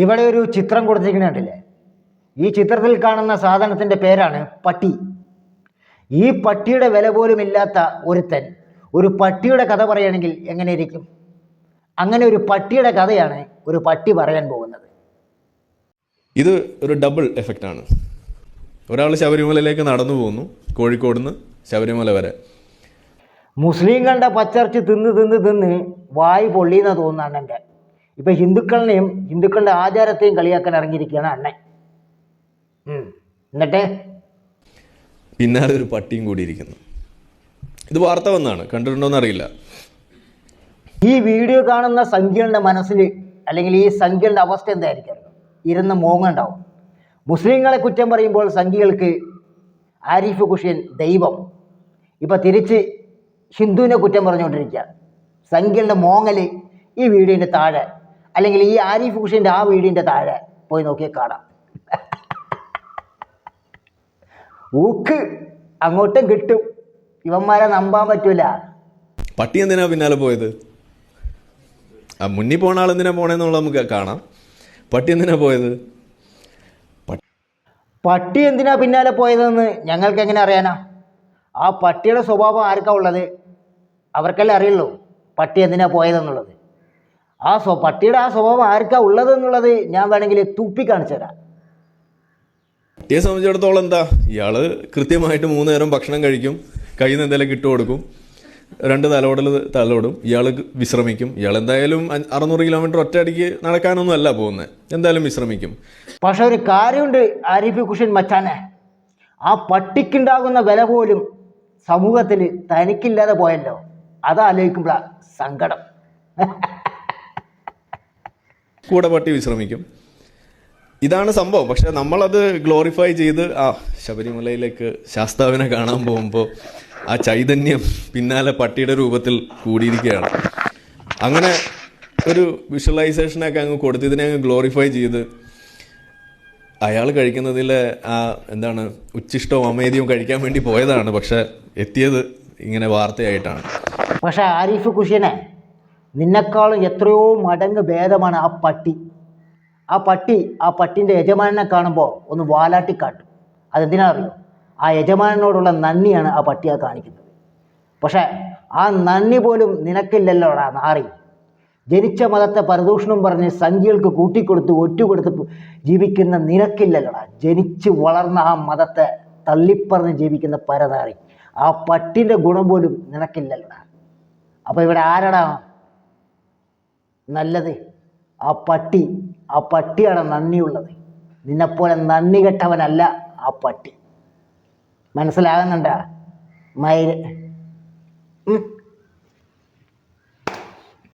ഇവിടെ ഒരു ചിത്രം കൊടുത്തിരിക്കുന്നുണ്ടല്ലേ ഈ ചിത്രത്തിൽ കാണുന്ന സാധനത്തിന്റെ പേരാണ് പട്ടി. ഈ പട്ടിയുടെ വില പോലും ഇല്ലാത്ത ഒരുത്തൻ ഒരു പട്ടിയുടെ കഥ പറയുകയാണെങ്കിൽ എങ്ങനെ ഇരിക്കും? അങ്ങനെ ഒരു പട്ടിയുടെ കഥയാണ് ഒരു പട്ടി പറയാൻ പോകുന്നത്. ഇത് ഒരു ഡബിൾ എഫക്റ്റ് ആണ്. ഒരാൾ ശബരിമലയിലേക്ക് നടന്നു പോകുന്നു കോഴിക്കോട് നിന്ന് ശബരിമല വരെ. മുസ്ലിം കണ്ട പച്ചർച്ച് തിന്ന് തിന്ന് തിന്ന് വായി പൊള്ളിയെന്ന് തോന്നുന്നു അണ്ണന്റെ ഇപ്പം ഹിന്ദുക്കളിനെയും ഹിന്ദുക്കളുടെ ആചാരത്തെയും കളിയാക്കാൻ ഇറങ്ങിയിരിക്കുകയാണ് അണ്ണൻ. എന്നിട്ട്? പിന്നാലെ ഒരു പട്ടിയും കൂടി ഇരിക്കുന്നു ഇത് വാർത്ത വന്നാണ് കണ്ടിട്ടുണ്ടോന്ന് അറിയില്ല. ഈ വീഡിയോ കാണുന്ന സംഖ്യകളുടെ മനസ്സിൽ അല്ലെങ്കിൽ ഈ സംഖ്യകളുടെ അവസ്ഥ എന്തായിരിക്കും? ഇരുന്ന് മോങ്ങുണ്ടാവും. മുസ്ലിങ്ങളെ കുറ്റം പറയുമ്പോൾ സംഖ്യകൾക്ക് ആരിഫ് കുഷ്യൻ ദൈവം. ഇപ്പം തിരിച്ച് ഹിന്ദുവിനെ കുറ്റം പറഞ്ഞുകൊണ്ടിരിക്കുക സംഖ്യകളുടെ മോങ്ങൽ ഈ വീഡിയോന്റെ താഴെ അല്ലെങ്കിൽ ഈ ആരിഫ് ഹുസൈന്റെ ആ വീടിന്റെ താഴെ പോയി നോക്കിയാൽ കാണാം. ഊക്ക് അങ്ങോട്ടും കിട്ടും. ഇവന്മാരെ നമ്പാൻ പറ്റൂല. പട്ടി എന്തിനാ പിന്നാലെ പോയത്? ആ മുന്നിൽ പോണ ആൾ എന്തിനാ പോണേന്നുള്ളത് നമുക്ക് കാണാം. പട്ടി എന്തിനാ പോയത്? പട്ടി എന്തിനാ പിന്നാലെ പോയതെന്ന് ഞങ്ങൾക്ക് എങ്ങനെ അറിയാനാ? ആ പട്ടിയുടെ സ്വഭാവം ആർക്കാ ഉള്ളത്? അവർക്കല്ലേ അറിയുള്ളൂ പട്ടി എന്തിനാ പോയതെന്നുള്ളത്. ആ സ്വ പട്ടിയുടെ ആ സ്വഭാവം ആർക്കാ ഉള്ളതെന്നുള്ളത് ഞാൻ വേണമെങ്കിൽ തൂപ്പി കാണിച്ചു തരാം. പട്ടിയെ സംബന്ധിച്ചിടത്തോളം എന്താ ഇയാൾ കൃത്യമായിട്ട് മൂന്ന് നേരം ഭക്ഷണം കഴിക്കും കയ്യിൽ നിന്ന് എന്തെങ്കിലും ഇട്ട് കൊടുക്കും രണ്ട് തലോടൽ തലോടും ഇയാൾ വിശ്രമിക്കും. ഇയാൾ എന്തായാലും അറുന്നൂറ് കിലോമീറ്റർ ഒറ്റയടിക്ക് നടക്കാനൊന്നും അല്ല പോകുന്നത് എന്തായാലും വിശ്രമിക്കും. പക്ഷെ ഒരു കാര്യമുണ്ട് ആരിഫി കുഷൻ മച്ചാനെ. ആ പട്ടിക്കുണ്ടാകുന്ന വില പോലും സമൂഹത്തിൽ തനിക്കില്ലാതെ പോയല്ലോ. അതാലോചിക്കുമ്പോഴാ സങ്കടം. കൂടെ പട്ടി വിശ്രമിക്കും. ഇതാണ് സംഭവം. പക്ഷെ നമ്മളത് ഗ്ലോറിഫൈ ചെയ്ത് ആ ശബരിമലയിലേക്ക് ശാസ്താവിനെ കാണാൻ പോകുമ്പോൾ ആ ചൈതന്യം പിന്നാലെ പട്ടിയുടെ രൂപത്തിൽ കൂടിയിരിക്കുകയാണ്. അങ്ങനെ ഒരു വിഷ്വലൈസേഷനൊക്കെ അങ്ങ് കൊടുത്ത് ഇതിനെ അങ്ങ് ഗ്ലോറിഫൈ ചെയ്ത് അയാൾ കഴിക്കുന്നതിലെ ആ എന്താണ് ഉച്ചിഷ്ടവും അമേദിയും കഴിക്കാൻ വേണ്ടി പോയതാണ്. പക്ഷെ എത്തിയത് ഇങ്ങനെ വാർത്തയായിട്ടാണ്. പക്ഷെ ആരിഫ് കുഷ്യനെ നിന്നെക്കാളും എത്രയോ മടങ്ങ് ഭേദമാണ് ആ പട്ടി. ആ പട്ടി ആ പട്ടിന്റെ യജമാനെ കാണുമ്പോൾ ഒന്ന് വാലാട്ടി കാട്ടും അതെന്തിനാ അറിയോ? ആ യജമാനോടുള്ള നന്ദിയാണ് ആ പട്ടി ആ കാണിക്കുന്നത്. പക്ഷേ ആ നന്ദി പോലും നിനക്കില്ലല്ലോടാ നാറി. ജനിച്ച മതത്തെ പരദൂഷണം പറഞ്ഞ് സംഖ്യകൾക്ക് കൂട്ടിക്കൊടുത്ത് ഒറ്റുകൊടുത്ത് ജീവിക്കുന്ന നിനക്കില്ലല്ലോടാ. ജനിച്ച് വളർന്ന ആ മതത്തെ തള്ളിപ്പറഞ്ഞ് ജീവിക്കുന്ന പരനാറി. ആ പട്ടിന്റെ ഗുണം പോലും നിനക്കില്ലല്ലോടാ. അപ്പോൾ ഇവിടെ ആരടാ നല്ലത്. ആ പട്ടി ആ പട്ടിയാണ് നന്ദിയുള്ളത്. നിന്നെപ്പോലെ നന്ദി കെട്ടവനല്ല ആ പട്ടി. മനസ്സിലാകുന്നുണ്ടാ? മയിൽ.